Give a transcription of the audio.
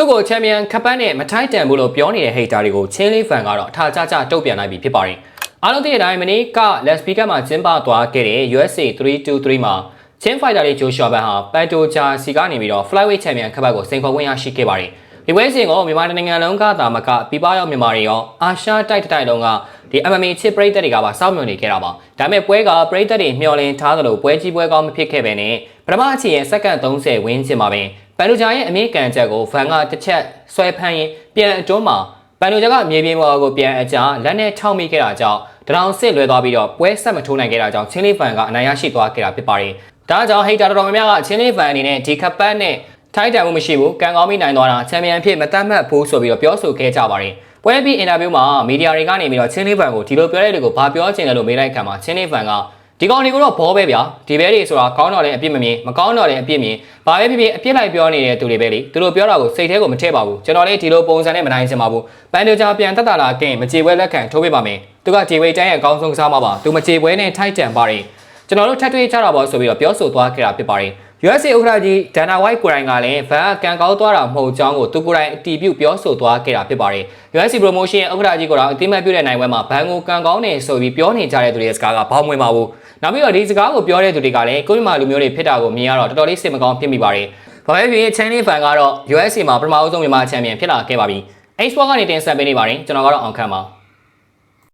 သူ့ကိုချန်ပီယံခပ်ပန်းနဲ့မထိုက်တန်ဘူးလို့ပြောနေတဲ့ဟိတ်တာတွေကိုချင်းလေးဖန်ကတော့အထာကျကျတုတ်ပြန်လိုက်ပြီဖြစ်ပါတယ်အားလုံးသိတဲ့အတိုင်းမနေ့က Let's Speak မှာကျင်းပသွားခဲ့တဲ့ USA 323မှာချင်းဖိုက်တာလေးဂျိုရှော့ဘန်ဟာပန်တိုဂျာစီကနေပြီးတော့ Flyweight Champion ခပ်ပန်းကိုစိန်ခေါ်ဝင်ရရှိခဲ့ပါတယ်ဒီပွဲစဉ်ကိုမြန်မာနိုင်ငံလုံးကသာမကပြပရောက်မြန်မာတွေရောအာရှတိုက်တစ်တိုက်လုံးကဒီ MMA ချစ်ပရိသတ်တွေကပါစောင့်မျှော်နေခဲ့တာပါဒါပေမဲ့ပွဲကပရိသတ်တွေမျှော်လင့်ထားသလိုပွဲကြီးပွဲကောင်းမဖြစ်ခဲ့ပဲနဲ့ပထမအချီရဲ့စက္ကန့်30ဝန်းကျင်မှာပဲ ပန်တိုဂျာရဲ့အမေရိကန်ချက်ကိုဖန်ကတစ်ချက်ဆွဲဖမ်းရင်ပြန်အတွန်းမှာပန်တိုဂျာကမြေပြင်ပေါ်ကိုပြန်အကြလက်နဲ့ထောက်မိခဲ့တာကြောင့်တရောင်စစ်လွဲသွားပြီးတော့ပွဲဆက်မထိုးနိုင်ခဲ့တာကြောင့်ချင်းလေးဖန်ကအနိုင်ရရှိသွားခဲ့တာဖြစ်ပါတယ်ဒါကြောင့်ဟိတ်တာတော်တော်များများကချင်းလေးဖန်အနေနဲ့ဒီခပ်ပတ်နဲ့ထိုက်တန်မှုမရှိဘူးကံကောင်းပြီးနိုင်သွားတာချန်ပီယံဖြစ်မတတ်မှတ်ဘူးဆိုပြီးတော့ပြောဆိုခဲ့ကြပါတယ်ပွဲပြီးအင်တာဗျူးမှာမီဒီယာတွေကနေပြီးတော့ချင်းလေးဖန်ကိုဒီလိုပြောတဲ့လူကိုဘာပြောချင်တယ်လို့မေးလိုက်ခံမှာချင်းလေးဖန်က ဒီကောင်တွေကိုတော့ဘောပဲဗျာဒီဘဲတွေဆိုတာကောင်းတော့လည်းအပြစ်မမြင်မကောင်းတော့လည်းအပြစ်မြင်ဘာပဲဖြစ်ဖြစ်အပြစ်လိုက်ပြောနေတဲ့သူတွေပဲလေသူတို့ပြောတာကိုစိတ်ထဲကိုမထည့်ပါဘူးကျွန်တော်လည်းဒီလိုပုံစံနဲ့မနိုင်စင်ပါဘူးပန်တိုဂျာပြန်တက်တာလာကင်မကြေပွဲလက်ခံထိုးပေးပါမယ်သူကကြေပွဲတိုင်းရဲ့အကောင်းဆုံးကစားမှာပါသူမကြေပွဲနဲ့ထိုက်တန်ပါတယ်ကျွန်တော်တို့ထပ်တွေ့ကြတာပေါ့ဆိုပြီးတော့ပြောဆိုသွားခဲ့တာဖြစ်ပါတယ် USA ဥက္ကဋ္ဌကြီးဒန်နာဝိုက်ကိုယ်တိုင်ကလည်းဗန်အကန်ကောက်သွားတာမဟုတ်ကြောင်းကိုသူကိုယ်တိုင်အတီးပြုပြောဆိုသွားခဲ့တာဖြစ်ပါတယ် USA Promotion ရဲ့ဥက္ကဋ္ဌကြီးကိုတော့အသိမှတ်ပြုတဲ့နိုင်ပွဲမှာဘန်ကိုကန်ကောင်းနေဆိုပြီးပြောနေကြတဲ့သူတွေရဲ့စကားကဘောင်းမဝင်ပါဘူး နောက်ပြီးတော့ဒီစကားကိုပြောတဲ့သူတွေကလည်းကိုယ့်မြန်မာလူမျိုးတွေဖြစ်တာကိုမြင်ရတော့တော်တော်လေးစိတ်မကောင်းဖြစ်မိပါတယ်ဘာပဲဖြစ်ဖြစ် Chinese fan ကတော့ USA မှာပထမအဆုံးမြန်မာချန်ပီယံဖြစ်လာခဲ့ပါပြီ Xbox ကနေတင်ဆက်ပေးနေပါတယ်ကျွန်တော်ကတော့အောင်ခန့်ပါ